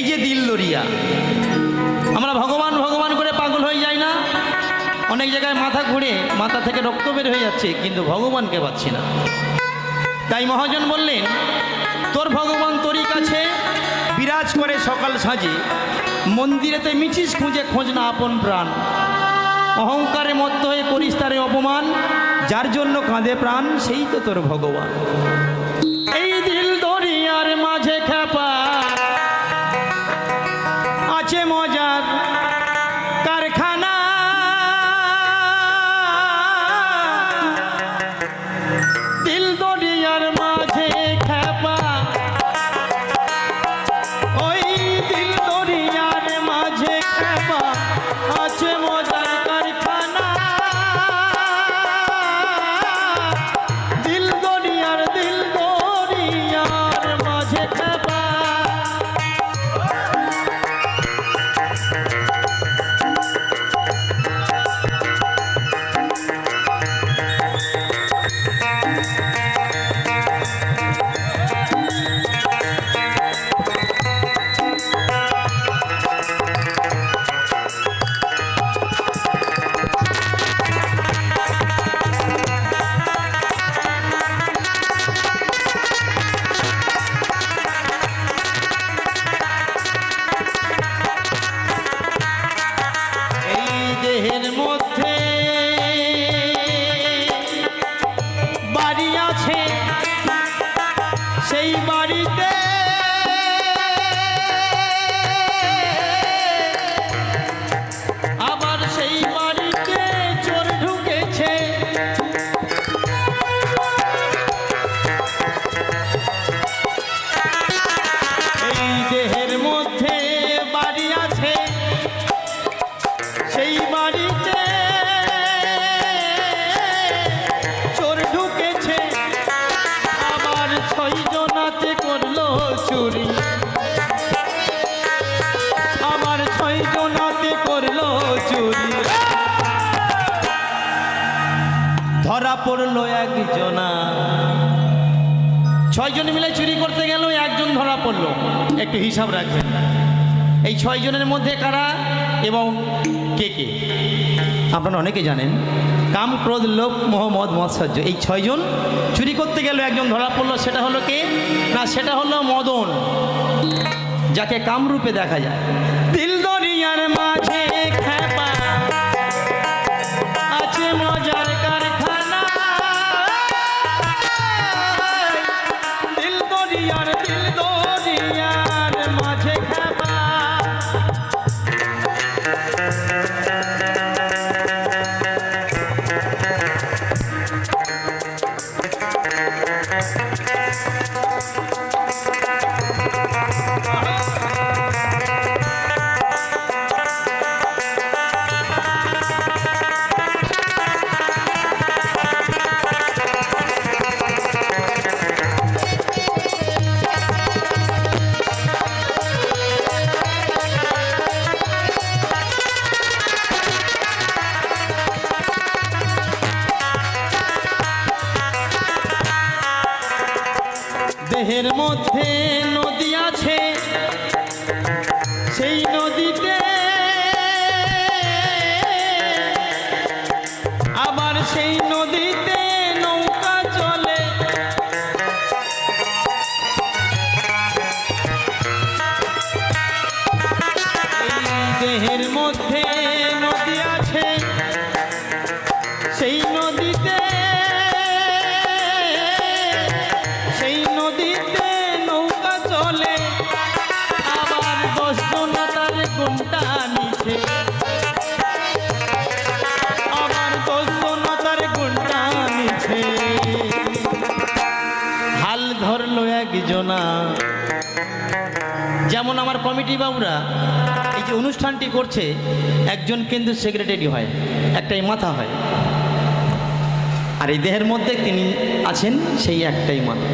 দরিয়া আমরা ভগবান ভগবান করে পাগল হয়ে যাই না? অনেক জায়গায় মাথা ঘুরে মাথা থেকে রক্ত বের হয়ে যাচ্ছে, কিন্তু ভগবানকে পাচ্ছি না। তাই মহাজন বললেন, তোর ভগবান তোরই কাছে বিরাজ করে সকাল সাজে মন্দিরেতে মিছিস খুঁজে, খোঁজ না আপন প্রাণ। অহংকারে মত্ত হয়ে করিস তারে অপমান, যার জন্য কাঁধে প্রাণ, সেই তো তোর ভগবান। মাঝে খেপা বাড়ি আছে সেই বাড়িতে ধরা পড়ল একজনা। ছয়জন মিলে চুরি করতে গেল, একজন ধরা পড়ল। একটু হিসাব রাখবেন। এই ছয়জনের মধ্যে কারা এবং কে কে? আপনারা অনেকে জানেন কাম ক্রোধ লোভ মোহ মদ মৎসর্য। এই ছয়জন চুরি করতে গেল, একজন ধরা পড়ল, সেটা হলো কে? না, সেটা হলো মদন, যাকে কামরূপে দেখা যায়। দিল দরিয়ার নদীতে। সেই হাল ধরলো একজনা। যেমন আমার কমিটি বাবুরা এই যে অনুষ্ঠানটি করছে, একজন কিন্তু সেক্রেটারি হয়, একটাই মাথা হয়। আর এই দেহের মধ্যে তিনি আছেন সেই একটাই মাথা।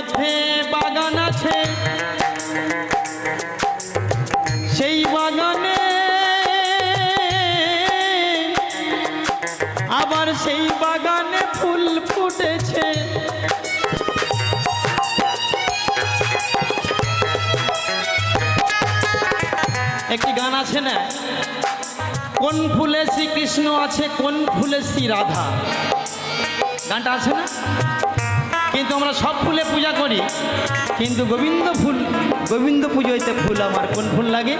মধ্যে বাগান আছে। সেই বাগানে আবার সেই বাগানে ফুল ফুটেছে। একটি গান আছে না? কোন ফুলে শ্রীকৃষ্ণ আছে, কোন ফুলে শ্রী রাধা? গানটা আছে না? কিন্তু আমরা সব ফুলে পূজা করি। কিন্তু গোবিন্দ ফুল, গোবিন্দ পুজোতে ফুল আমার কোন ফুল লাগে?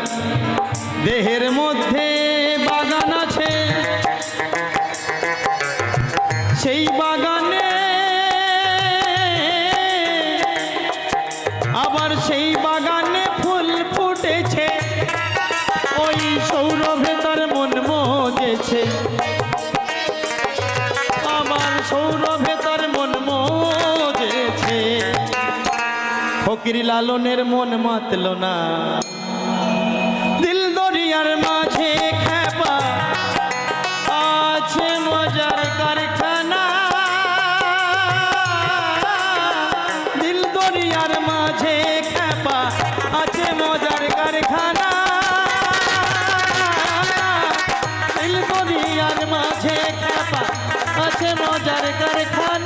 দেহের মধ্যে বাগান আছে। ফকির লালনের মন মাতল না। দিল দরিয়ার মাঝে মজার কারখানা। দিল আছে মজার কারখানা। আছে মজার কারখানা।